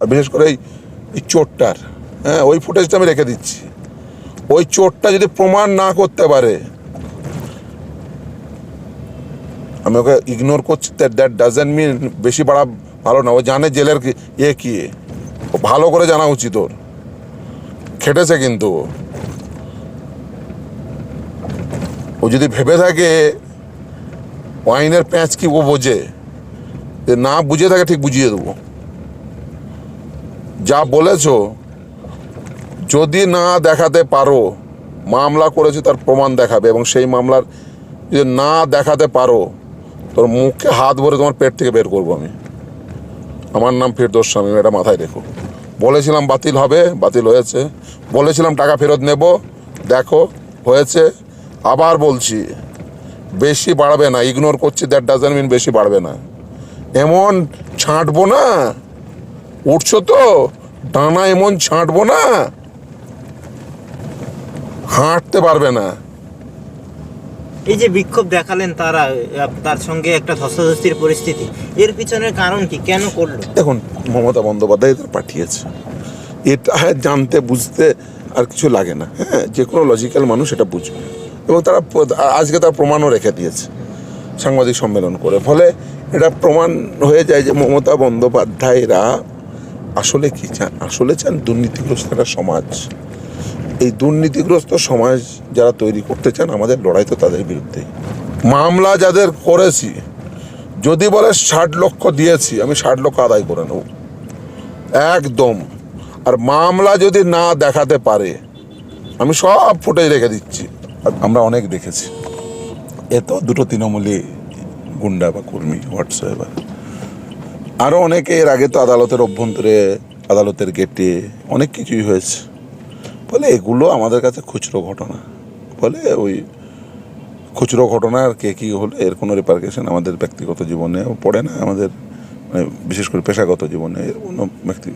আর বিশেষ করে এই চোরটার। হ্যাঁ ওই ফুটেজটা আমি রেখে দিচ্ছি। ওই চোরটা যদি প্রমাণ না করতে পারে, আমি ওকে ইগনোর করছি। দ্যাট ডাজেন্ট মিন বেশি বাড়া ভালো না। ও জানে জেলের এ কি ও ভালো করে জানা উচিত ওর। খেটেছে কিন্তু ও। যদি ভেবে থাকে, ওয়াইনের প্যাঁচ কি ও বোঝে না বুঝে থাকে ঠিক বুঝিয়ে দেবো। যা বলেছ, যদি না দেখাতে পারো, মামলা করেছে তার প্রমাণ দেখাবে এবং সেই মামলার যদি না দেখাতে পারো, তোর মুখে হাত ভরে তোমার পেট থেকে বের করব আমি। আমার নাম ফিরদোস স্বামী, এটা মাথায় রেখো। বলেছিলাম বাতিল হবে, বাতিল হয়েছে। বলেছিলাম টাকা ফেরত নেব, দেখো, হয়েছে। আবার বলছি, বেশি বাড়বে না ইগনোর করছি দ্যাট ডাজেন্ট মিন বেশি বাড়বে না। এমন ছাঁটবো না উঠছো তো? ডানা এমন ছাঁটবো না? হাঁটতে পারবে না। এই যে বিক্ষোভ দেখালেন তারা তার সঙ্গে একটা ধস্তাধস্তির পরিস্থিতি এর পিছনের কারণ কি? কেন করল? দেখুন মমতা বন্দ্যোপাধ্যায় এদের পাঠিয়েছে। এটা জানতে বুঝতে আর কিছু লাগে না। হ্যাঁ যে কোনো লজিক্যাল মানুষ এটা বুঝবে। এবং তারা আজকে তার প্রমাণও রেখে দিয়েছে সাংবাদিক সম্মেলন করে। ফলে এটা প্রমাণ হয়ে যায় যে মমতা বন্দ্যোপাধ্যায়রা আসলে কি চান? আসলে চান দুর্নীতিগ্রস্ত একটা সমাজ? এই দুর্নীতিগ্রস্ত সমাজ যারা তৈরি করতে চান, আমাদের লড়াই তো তাদের বিরুদ্ধেই। মামলা যাদের করেছি, যদি বলে ষাট লক্ষ দিয়েছি, আমি ষাট লক্ষ আদায় করে নেব। একদম। আর মামলা যদি না দেখাতে পারে, আমি সব ফুটেজ রেখে দিচ্ছি। আমরা অনেক দেখেছি। এ তো দুটো তৃণমূলী গুন্ডা বা কর্মী, হোয়াটসঅ্যাপ। আরও অনেকে এর আগে তো আদালতের অভ্যন্তরে, আদালতের গেটে অনেক কিছুই হয়েছে। ফলে এগুলো আমাদের কাছে খুচরো ঘটনা। ফলে ওই খুচরো ঘটনা আর কে কী হলো, এর কোনো রিপার্কেশন আমাদের ব্যক্তিগত জীবনে পড়ে না। আমাদের মানে বিশেষ করে পেশাগত জীবনে এর কোনো ব্যক্তি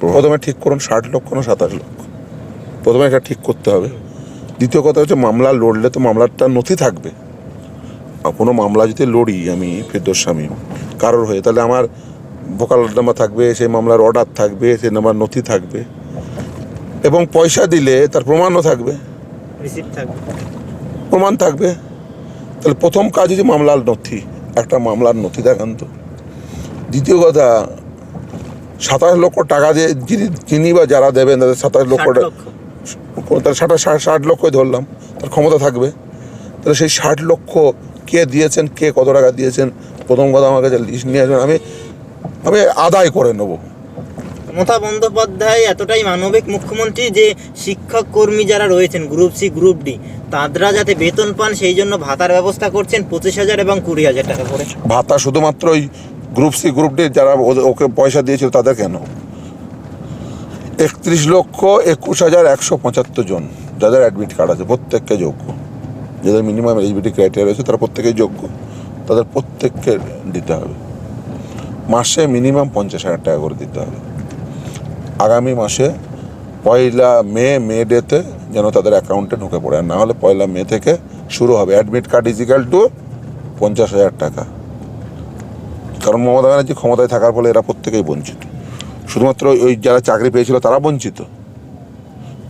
প্রথমে ঠিক করুন, ষাট লক্ষ না সাতাশ লক্ষ? প্রথমে এটা ঠিক করতে হবে। দ্বিতীয় কথা হচ্ছে মামলা লড়লে তো মামলাটা নথি থাকবে। কোনো মামলা যদি লড়ি আমি ফেরদোস স্বামী কারোর হয়ে, তাহলে আমার ভোকাল নাম্বার থাকবে সেই মামলার অর্ডার থাকবে সেই নাম্বার নথি থাকবে। এবং পয়সা দিলে তার প্রমাণও থাকবে। প্রমাণ থাকবে। তাহলে প্রথম কাজ হচ্ছে মামলার নথি। একটা মামলার নথি দেখান তো। দ্বিতীয় কথা সাতাশ লক্ষ টাকা দিয়ে যিনি যিনি বা যারা দেবেন তাদের সাতাশ লক্ষ ষাট ষাট ষাট লক্ষই ধরলাম। তার ক্ষমতা থাকবে। তাহলে সেই ষাট লক্ষ কে দিয়েছেন কে কত টাকা দিয়েছেন প্রথম কথা আমার কাছে লিস্ট নিয়ে আসবেন। আমি আমি আদায় করে নেব। মমতা বন্দ্যোপাধ্যায় এতটাই মানবিক মুখ্যমন্ত্রী যে শিক্ষক কর্মী যারা রয়েছেন গ্রুপ সি গ্রুপ ডি তাঁরা যাতে বেতন পান সেই জন্য ভাতার ব্যবস্থা করছেন পঁচিশ হাজার এবং কুড়ি হাজার টাকা করে। ভাতা শুধুমাত্র ওই গ্রুপ সি গ্রুপ ডি যারা ওকে পয়সা দিয়েছিল তাদের কেন? একত্রিশ লক্ষ একুশ হাজার একশো পঁচাত্তর জন যাদের অ্যাডমিট কার্ড আছে প্রত্যেককে যোগ্য। যাদের মিনিমাম এলিজিবিলিটি ক্রাইটেরিয়া রয়েছে তারা প্রত্যেকেই যোগ্য। তাদের প্রত্যেককে দিতে হবে। মাসে মিনিমাম পঞ্চাশ হাজার টাকা করে দিতে হবে। আগামী মাসে পয়লা মে মে ডেতে যেন তাদের অ্যাকাউন্টে ঢুকে পড়ে। আর না হলে পয়লা মে থেকে শুরু হবে। অ্যাডমিট কার্ড ইজিক্যাল টু পঞ্চাশ হাজার টাকা। কারণ মমতা ব্যানার্জি ক্ষমতায় থাকার ফলে এরা প্রত্যেকেই বঞ্চিত। শুধুমাত্র ওই যারা চাকরি পেয়েছিল তারা বঞ্চিত।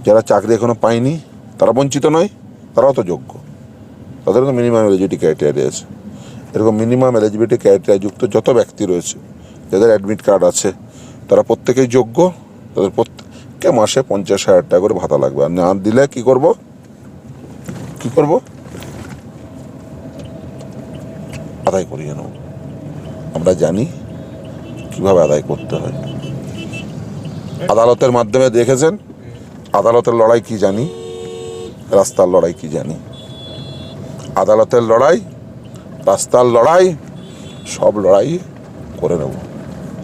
যারা চাকরি এখনও পায়নি, তারা বঞ্চিত নয়, তারাও তো যোগ্য। তাদেরও তো মিনিমাম এলিজিবিলিটি ক্রাইটেরিয়া আছে এরকম মিনিমাম এলিজিবিলিটি ক্রাইটেরিয়া যুক্ত যত ব্যক্তি রয়েছে যাদের অ্যাডমিট কার্ড আছে, তারা প্রত্যেকেই যোগ্য, তাদের প্রত্যেককে মাসে পঞ্চাশ হাজার টাকা করে ভাতা লাগবে? আর না দিলে কি করব? কি করব? আদায় করিয়ে নেব। আমরা জানি কীভাবে আদায় করতে হয়। আদালতের মাধ্যমে দেখেছেন? আদালতের লড়াই কি জানি? রাস্তার লড়াই কি জানি? আদালতের লড়াই, রাস্তার লড়াই, সব লড়াই করে নেব।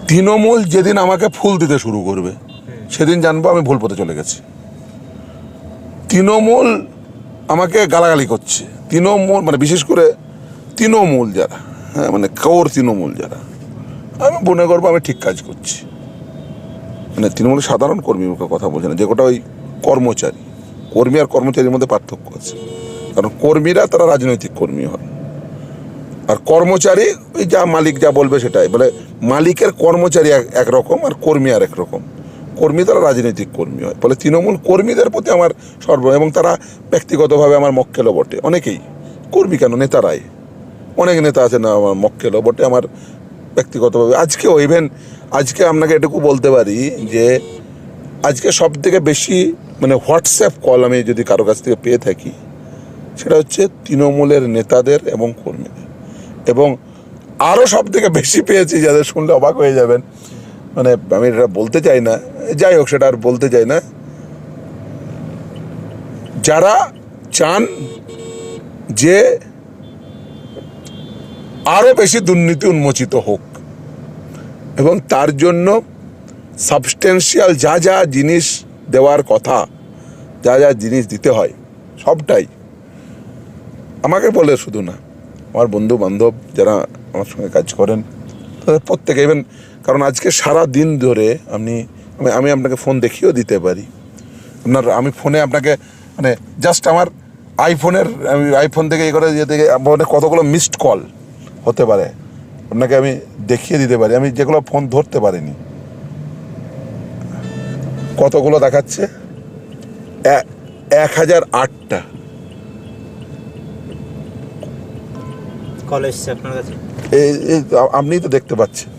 তৃণমূল যেদিন আমাকে ফুল দিতে শুরু করবে, সেদিন জানব আমি ভুল পথে চলে গেছি। তৃণমূল আমাকে গালাগালি করছে। তৃণমূল মানে বিশেষ করে তৃণমূল যারা হ্যাঁ মানে কোর তৃণমূল যারা, আমি মনে করব আমি ঠিক কাজ করছি। মানে তৃণমূলের সাধারণ কর্মীর কথা বলছে না, যে কোটা ওই কর্মচারী, কর্মী আর কর্মচারীর মধ্যে পার্থক্য আছে। কারণ কর্মীরা তারা রাজনৈতিক কর্মী হয়। আর কর্মচারী, ওই যা মালিক যা বলবে সেটাই। বলে মালিকের কর্মচারী এক- একরকম আর কর্মী আর একরকম। কর্মী তারা রাজনৈতিক কর্মী হয়। ফলে তৃণমূল কর্মীদের প্রতি আমার সর্ব এবং তারা ব্যক্তিগতভাবে আমার মক্কেলও বটে। অনেকেই। কর্মী কেন? নেতারাই। অনেক নেতা আছে না আমার মক্কেলও বটে আমার ব্যক্তিগতভাবে। আজকেও ইভেন আজকে আপনাকে এটুকু বলতে পারি যে আজকে সব থেকে বেশি মানে হোয়াটসঅ্যাপ কল আমি যদি কারও কাছ থেকে পেয়ে থাকি, সেটা হচ্ছে তৃণমূলের নেতাদের এবং কর্মীদের। এবং আরও সব থেকে বেশি পেয়েছি যাদের শুনলে অবাক হয়ে যাবেন। মানে আমি এটা বলতে চাই না। যাই হোক, সেটা আর বলতে চাই না। যারা চান যে আরও বেশি দুর্নীতি উন্মোচিত হোক এবং তার জন্য সাবস্টেন্সিয়াল যা যা জিনিস দেওয়ার কথা, যা যা জিনিস দিতে হয়, সবটাই আমাকে বলে শুধু না। আমার বন্ধু বান্ধব যারা আমার সঙ্গে কাজ করেন, তাদের প্রত্যেকে ইভেন কারণ আজকে সারা দিন ধরে আপনি আমি আমি আপনাকে ফোন দেখিয়েও দিতে পারি। আপনার, আমি ফোনে আপনাকে মানে জাস্ট আমার আইফোনের আমি আইফোন থেকে এ করে ইয়ে থেকে মানে কতগুলো মিসড কল হতে পারে, আপনাকে আমি দেখিয়ে দিতে পারি। আমি যেগুলো ফোন ধরতে পারিনি। কতগুলো দেখাচ্ছে? এক হাজার আটটা। কল এসছে আপনার কাছে? এই আপনিই তো দেখতে পাচ্ছেন।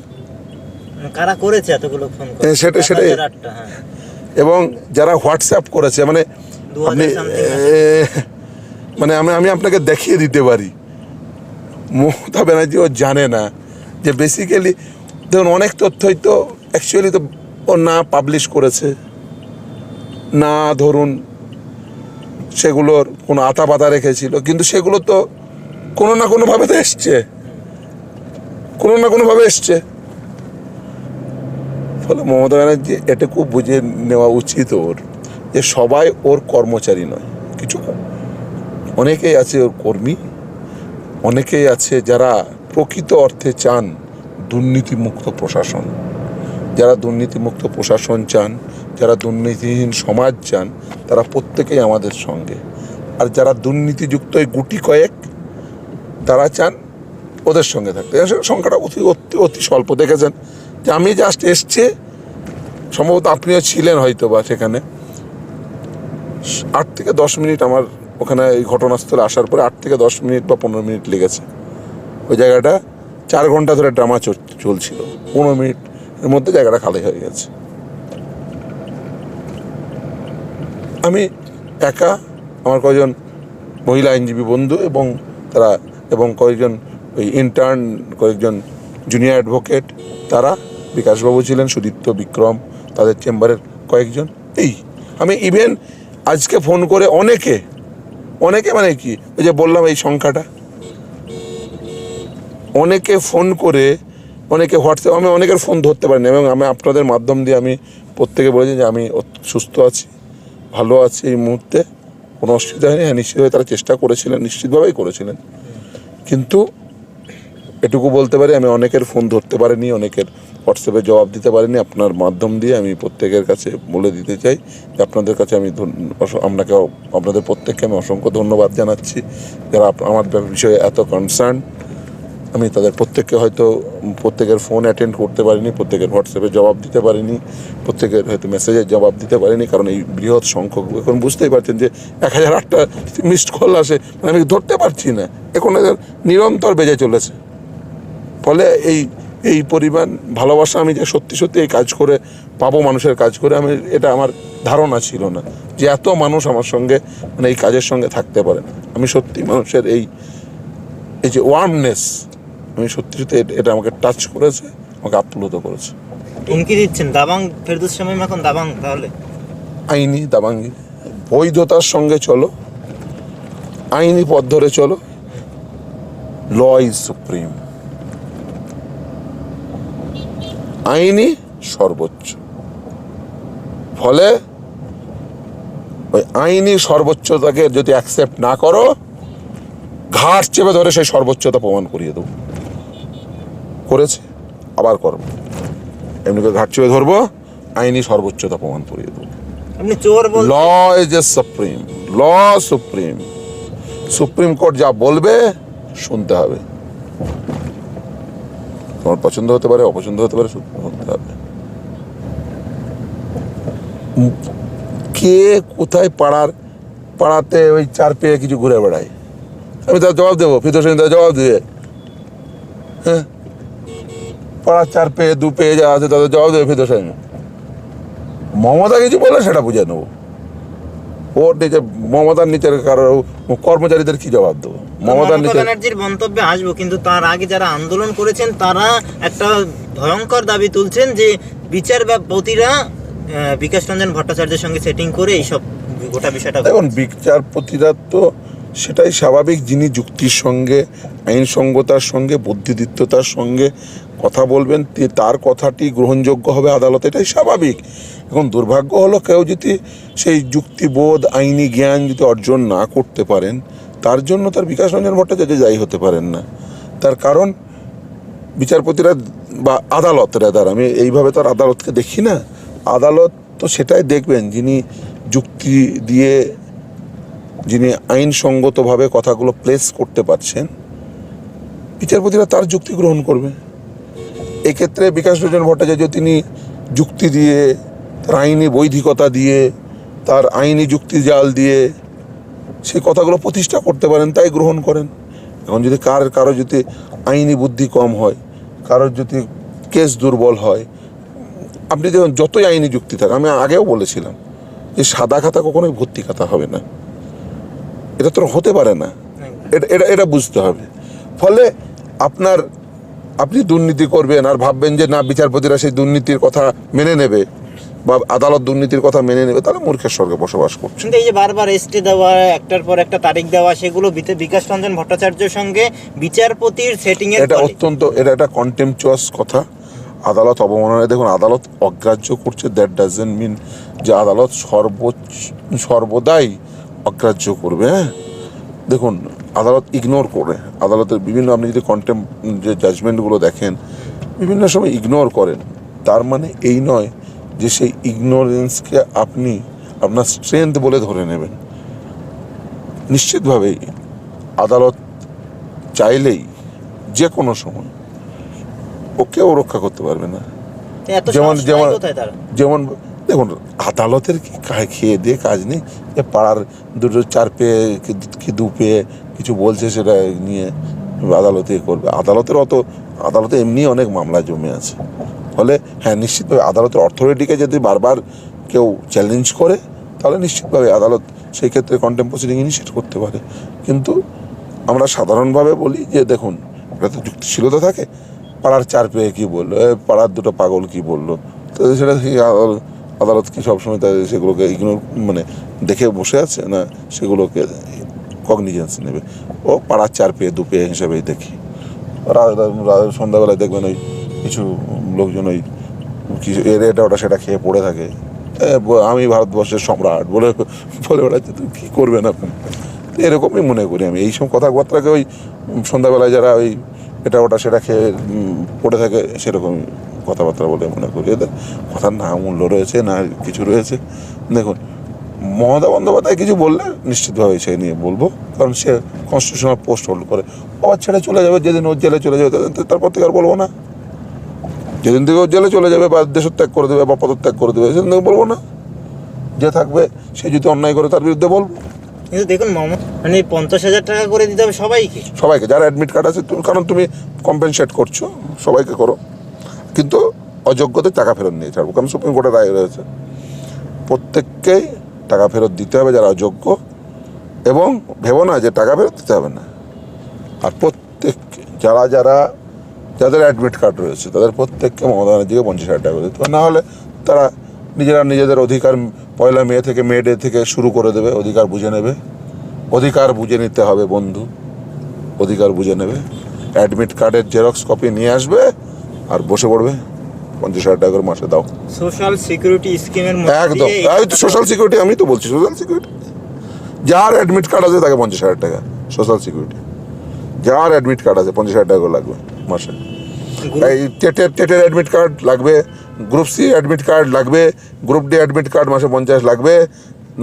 মানে কারা করেছে এতগুলো ফোন সেটা- সেটাই। হ্যাঁ। এবং যারা হোয়াটসঅ্যাপ করেছে মানে আপনি মানে আমি আমি আপনাকে দেখিয়ে দিতে পারি। মমতা ব্যানার্জি ও জানে না যে বেসিক্যালি ধরুন অনেক তথ্যই তো অ্যাকচুয়ালি তো ও না পাবলিশ করেছে। না ধরুন সেগুলোর কোনো আতা পাতা রেখেছিল। কিন্তু সেগুলো তো কোনো না কোনোভাবে তো এসছে। কোনো না কোনোভাবে এসছে। ফলে মমতা ব্যানার্জি এটুকু বুঝে নেওয়া উচিত ওর যে সবাই ওর কর্মচারী নয়। কিছু অনেকেই আছে ওর কর্মী। অনেকেই আছে যারা প্রকৃত অর্থে চান দুর্নীতিমুক্ত প্রশাসন। যারা দুর্নীতিমুক্ত প্রশাসন চান, যারা দুর্নীতিহীন সমাজ চান, তারা প্রত্যেকেই আমাদের সঙ্গে। আর যারা দুর্নীতিযুক্ত গুটি কয়েক তারা চান ওদের সঙ্গে থাকতে। সংখ্যাটা অতি অতি অতি স্বল্প। দেখেছেন যে আমি জাস্ট এসছে, সম্ভবত আপনিও ছিলেন হয়তো বা সেখানে। আট থেকে দশ মিনিট আমার ওখানে এই ঘটনাস্থলে আসার পরে আট থেকে দশ মিনিট বা পনেরো মিনিট লেগেছে। ওই জায়গাটা চার ঘণ্টা ধরে ড্রামা চলছিল। পনেরো মিনিট এর মধ্যে জায়গাটা খালি হয়ে গেছে। আমি একা, আমার কয়েকজন মহিলা আইনজীবী বন্ধু এবং তারা এবং কয়েকজন ওই ইন্টার্ন কয়েকজন জুনিয়র অ্যাডভোকেট তারা বিকাশবাবু ছিলেন, সুদীপ্ত বিক্রম, তাদের চেম্বারের কয়েকজন। এই, আমি ইভেন আজকে ফোন করে অনেকে অনেকে মানে কি, ওই যে বললাম এই সংখ্যাটা, অনেকে ফোন করে, অনেকে হোয়াটসঅ্যাপ, আমি অনেকের ফোন ধরতে পারিনি, এবং আমি আপনাদের মাধ্যম দিয়ে আমি প্রত্যেকে বলেছি যে আমি সুস্থ আছি, ভালো আছি এই মুহূর্তে, কোনো অসুবিধা হয়নি হ্যাঁ নিশ্চিতভাবে তারা চেষ্টা করেছিলেন, নিশ্চিতভাবেই করেছিলেন। কিন্তু এটুকু বলতে পারি, আমি অনেকের ফোন ধরতে পারিনি, অনেকের হোয়াটসঅ্যাপে জবাব দিতে পারিনি। আপনার মাধ্যম দিয়ে আমি প্রত্যেকের কাছে বলে দিতে চাই যে আপনাদের কাছে আমি আপনাকে আপনাদের প্রত্যেককে আমি অসংখ্য ধন্যবাদ জানাচ্ছি। যারা আমার বিষয়ে এত কনসার্ন আমি তাদের প্রত্যেককে হয়তো প্রত্যেকের ফোন অ্যাটেন্ড করতে পারিনি, প্রত্যেকের হোয়াটসঅ্যাপে জবাব দিতে পারিনি, প্রত্যেকের হয়তো মেসেজের জবাব দিতে পারিনি, কারণ এই বৃহৎ সংখ্যক, এখন বুঝতেই পারছেন যে এক হাজার আটটা মিসড কল আসে মানে আমি ধরতে পারছি না। এখন এদের নিরন্তর বেজে চলেছে। ফলে এই এই পরিমাণ ভালোবাসা আমি যে সত্যি সত্যি এই কাজ করে, পাবো মানুষের কাজ করে, আমি এটা আমার ধারণা ছিল না যে এত মানুষ আমার সঙ্গে মানে এই কাজের সঙ্গে থাকতে পারে। আমি সত্যি মানুষের এই এই যে ওয়ার্মনেস আমি সত্যি সত্যি এটা আমাকে টাচ করেছে আমাকে আপ্লুত করেছে। হুমকি দিচ্ছেন দাবাং ফেরদুস শামীম এখন দাবাং তাহলে? আইনি দাবাঙ্গি বৈধতার সঙ্গে চলো আইনি পথ ধরে চলো। Law is supreme. আইনি সর্বোচ্চ। ফলে ওই আইনি সর্বোচ্চতাকে যদি অ্যাকসেপ্ট না করো ঘাট চেপে ধরে সেই সর্বোচ্চতা প্রমাণ করিয়ে দেবো। করেছে আবার করব। এমনি করে ঘাট চেপে ধরবো আইনি সর্বোচ্চতা প্রমাণ করিয়ে দেবো। Law is a supreme law supreme. Supreme court যা বলবে শুনতে হবে। তোমার পছন্দ হতে পারে অপছন্দ হতে পারে শুনতে হবে। কে কোথায় পাড়ার পাড়াতে ওই চার পেয়ে কিছু ঘুরে বেড়ায়? আমি তার জবাব দেবো ফিতর সেন তার জবাব দেবে হ্যাঁ? পাড়ার চার পেয়ে দু পেয়ে যা আছে তাদের জবাব দেবে ফিতর সেন মমতা কিছু বলে সেটা বুঝে নেব। ওর নিচে মমতার নিচের কারও কর্মচারীদের কি জবাব দেবো? মমতার মমতা নিচে ব্যানার্জির মন্তব্যে আসব কিন্তু তার আগে যারা আন্দোলন করেছেন তারা একটা ভয়ঙ্কর দাবি তুলছেন যে বিচারপতিরা আহ, বিকাশ রঞ্জন ভট্টাচার্যের সঙ্গে সেটিং করে এইসব গোটা বিষয়টা দেখুন বিচারপতিরা তো সেটাই স্বাভাবিক যিনি যুক্তির সঙ্গে, আইনসঙ্গতার সঙ্গে, বুদ্ধিদীপ্ততার সঙ্গে কথা বলবেন তার কথাটি গ্রহণযোগ্য হবে আদালতে, এটাই স্বাভাবিক। এখন দুর্ভাগ্য হলো কেউ যদি সেই যুক্তিবোধ, আইনি জ্ঞান যদি অর্জন না করতে পারেন, তার জন্য তার বিকাশ রঞ্জন ভট্টাচার্য যাই হতে পারেন না। তার কারণ বিচারপতিরা বা আদালত রেদার আমি এইভাবে তো আর আদালতকে দেখি না। আদালত তো সেটাই দেখবেন, যিনি যুক্তি দিয়ে যিনি আইনসঙ্গতভাবে কথাগুলো প্লেস করতে পারছেন, বিচারপতিরা তার যুক্তি গ্রহণ করবে। এক্ষেত্রে বিকাশ রঞ্জন ভট্টাচার্য তিনি যুক্তি দিয়ে, তার আইনি বৈধিকতা দিয়ে, তার আইনি যুক্তি জাল দিয়ে সেই কথাগুলো প্রতিষ্ঠা করতে পারেন, তাই গ্রহণ করেন। এখন যদি কার কারও যদি আইনি বুদ্ধি কম হয়, কারোর যদি কেস দুর্বল হয়, আপনি দেখুন, যতই আইনি যুক্তি থাকে, আমি আগেও বলেছিলাম যে সাদা খাতা কখনোই ভর্তি খাতা হবে না। এটা তো হতে পারে না। এটা এটা এটা বুঝতে হবে। ফলে আপনার আপনি দুর্নীতি করবেন আর ভাববেন যে না বিচারপতিরা সেই দুর্নীতির কথা মেনে নেবে বা আদালত দুর্নীতির কথা মেনে নেবে তাহলে মূর্খের স্বর্গে বসবাস করছে। কিন্তু এই যে বারবার এসটে দেওয়া একটার পর একটা তারিখ দেওয়া সেগুলো বিকাশ রঞ্জন ভট্টাচার্যের সঙ্গে বিচারপতির সেটিং এর এটা অত্যন্ত এটা একটা কন্টেম্পচুয়াস কথা। আদালত অবমাননায় দেখুন আদালত অগ্রাহ্য করছে দ্যাট ডাজেন্ট মিন যে আদালত সর্বোচ্চ সর্বদাই অগ্রাহ্য করবে হ্যাঁ? দেখুন আদালত ইগনোর করে আদালতের বিভিন্ন আপনি যদি কন্টেম যে জাজমেন্টগুলো দেখেন বিভিন্ন সময় ইগনোর করেন। তার মানে এই নয় যে সেই ইগনোরেন্সকে আপনি আপনার স্ট্রেংথ বলে ধরে নেবেন। নিশ্চিতভাবেই আদালত চাইলেই যে কোনো সময় ও কেউ রক্ষা করতে পারবে না। যেমন যেমন যেমন দেখুন, আদালতের কি খেয়ে দিয়ে কাজ নেই। যে পাড়ার দুটো, চার পেয়ে কি- দু পেয়ে কিছু বলছে সেটা নিয়ে আদালতে করবে। আদালতের অত, আদালতে এমনি অনেক মামলা জমে আছে। ফলে হ্যাঁ নিশ্চিতভাবে আদালতের অথরিটিকে যদি বারবার কেউ চ্যালেঞ্জ করে, তাহলে নিশ্চিতভাবে আদালত সেই ক্ষেত্রে কন্টেম প্রসিডিং ইনিশিয়েট করতে পারে। কিন্তু আমরা সাধারণভাবে বলি যে, দেখুন, এটা তো যুক্তিশীলতা থাকে। পাড়ার চার পেয়ে কী বলল? পাড়ার দুটো পাগল কি বলল? তো সেটা কি আদালত- কি সবসময় তাদের সেগুলোকে ইগনোর মানে দেখে বসে আছে না সেগুলোকে কগনিজেন্স নেবে? ও পাড়ার চার পেয়ে দু পেয়ে হিসাবেই দেখি। সন্ধ্যাবেলায় দেখবেন ওই কিছু লোকজন ওই কিছু এর এটা, ওটা, সেটা খেয়ে পড়ে থাকে। আমি ভারতবর্ষের সম্রাট বলে বলে বেড়াচ্ছে, তুমি কী করবেন আপনি এরকমই মনে করি আমি। এইসব কথাবার্তাকে ওই সন্ধ্যাবেলায় যারা ওই এটা ওটা সেটা খেয়ে পড়ে থাকে, সেরকম কথাবার্তা বলে মনে করি। এদের কথার না মূল্য রয়েছে, না কিছু রয়েছে। দেখুন, মমতা বন্দ্যোপাধ্যায় কিছু বললে নিশ্চিতভাবে সে নিয়ে বলব, কারণ সে কনস্টিটিউশনাল পোস্ট হোল্ড করে। আবার ছেড়ে চলে যাবে, যেদিন ওর জেলে চলে যাবে তারপর থেকে আর বলব না। যেদিন থেকে ওর জেলে চলে যাবে, বা দেশত্যাগ করে দেবে, বা পদত্যাগ করে দেবে, সেদিন থেকে বলব না। যে থাকবে, সে যদি অন্যায় করে তার বিরুদ্ধে বলব। কিন্তু দেখুন মমতা মানে পঞ্চাশ হাজার টাকা করে দিতে হবে সবাইকে। সবাইকে, যারা অ্যাডমিট কার্ড আছে তুমি কারণ তুমি কম্পেনসেট করছ, সবাইকে করো। কিন্তু অযোগ্যদের টাকা ফেরত নিয়ে ছাড়বো, কারণ সুপ্রিম কোর্টের রায় রয়েছে। প্রত্যেককেই টাকা ফেরত দিতে হবে যারা অযোগ্য, এবং ভেবো না যে টাকা ফেরত দিতে হবে না। আর প্রত্যেক যারা যারা, যাদের অ্যাডমিট কার্ড রয়েছে, তাদের প্রত্যেককে মমতা ব্যানার্জিকে পঞ্চাশ হাজার টাকা দিতে হবে। না হলে তারা নিজেরা নিজেদের অধিকার পয়লা মে থেকে মে ডে থেকে শুরু করে দেবে অধিকার বুঝে নেবে। অধিকার বুঝে নিতে হবে বন্ধু অধিকার বুঝে নেবে। অ্যাডমিট কার্ডের জেরক্স কপি নিয়ে আসবে আর বসে পড়বে। পঞ্চাশ হাজার টাকা করে মাসে দাও। সোশ্যাল সিকিউরিটি স্কিমের একদম। আমি তো সোশ্যাল সিকিউরিটি আমি তো বলছি সোশ্যাল সিকিউরিটি যার অ্যাডমিট কার্ড আছে তাকে পঞ্চাশ হাজার টাকা সোশ্যাল সিকিউরিটি যার অ্যাডমিট কার্ড আছে পঞ্চাশ হাজার টাকা লাগবে মাসে। এই টেটের টেটের অ্যাডমিট কার্ড লাগবে গ্রুপ সি অ্যাডমিট কার্ড লাগবে গ্রুপ ডি অ্যাডমিট কার্ড মাসে পঞ্চাশ লাগবে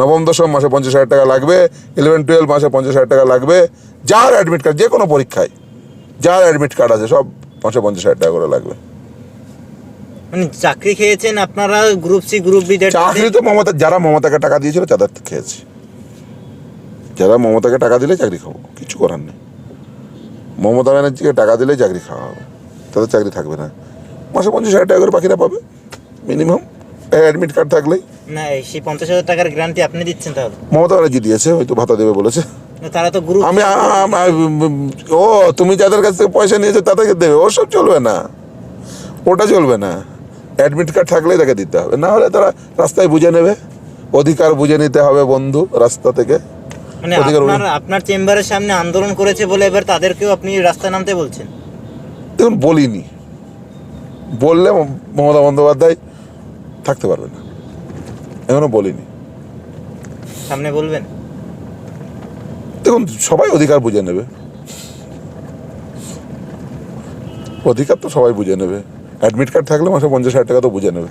নবম দশম মাসে পঞ্চাশ হাজার টাকা লাগবে ইলেভেন টুয়েলভ মাসে পঞ্চাশ হাজার টাকা লাগবে। যার অ্যাডমিট কার্ড যে কোনো পরীক্ষায় যার অ্যাডমিট কার্ড আছে সব মাসে পঞ্চাশ হাজার টাকা করে লাগবে। মানে চাকরি খেয়েছেন আপনারা গ্রুপ সি গ্রুপ ডি চাকরি তো মমতা যারা মমতাকে টাকা দিয়েছিল তাদের খেয়েছি। যারা মমতাকে টাকা দিলে চাকরি খাব কিছু করার নেই। মমতা ব্যানার্জিকে টাকা দিলে চাকরি খাওয়া হবে তাদের চাকরি থাকবে না। মাসে পঞ্চাশ হাজার টাকা করে বাকিরা পাবে মিনিমাম অ্যাডমিট কার্ড থাকলেই। না সেই পঞ্চাশ হাজার টাকার গ্যারান্টি আপনি দিচ্ছেন তাহলে? মমতা ব্যানার্জি দিয়েছে হয়তো ভাতা দেবে বলেছে। তারা তো গ্রুপ আমি আম- আম- ও তুমি যাদের কাছ থেকে পয়সা নিয়েছো তাদেরকে দেবে ওসব চলবে না। ওটা চলবে না। অ্যাডমিট কার্ড থাকলেই তাকে দিতে হবে। না হলে তারা রাস্তায় বুঝে নেবে। অধিকার বুঝে নিতে হবে বন্ধু রাস্তা থেকে। মানে অধিকার আপনার আপনার চেম্বারের সামনে আন্দোলন করেছে বলে এবার তাদেরকেও আপনি রাস্তায় নামতে বলছেন? দেখুন বলিনি। বললে মমতা বন্দ্যোপাধ্যায় থাকতে পারবে না। এখনও বলিনি। সামনে বলবেন? দেখুন সবাই অধিকার বুঝে নেবে। অধিকার তো সবাই বুঝে নেবে। অ্যাডমিট কার্ড থাকলে মাসে পঞ্চাশ হাজার টাকা তো বুঝে নেবে।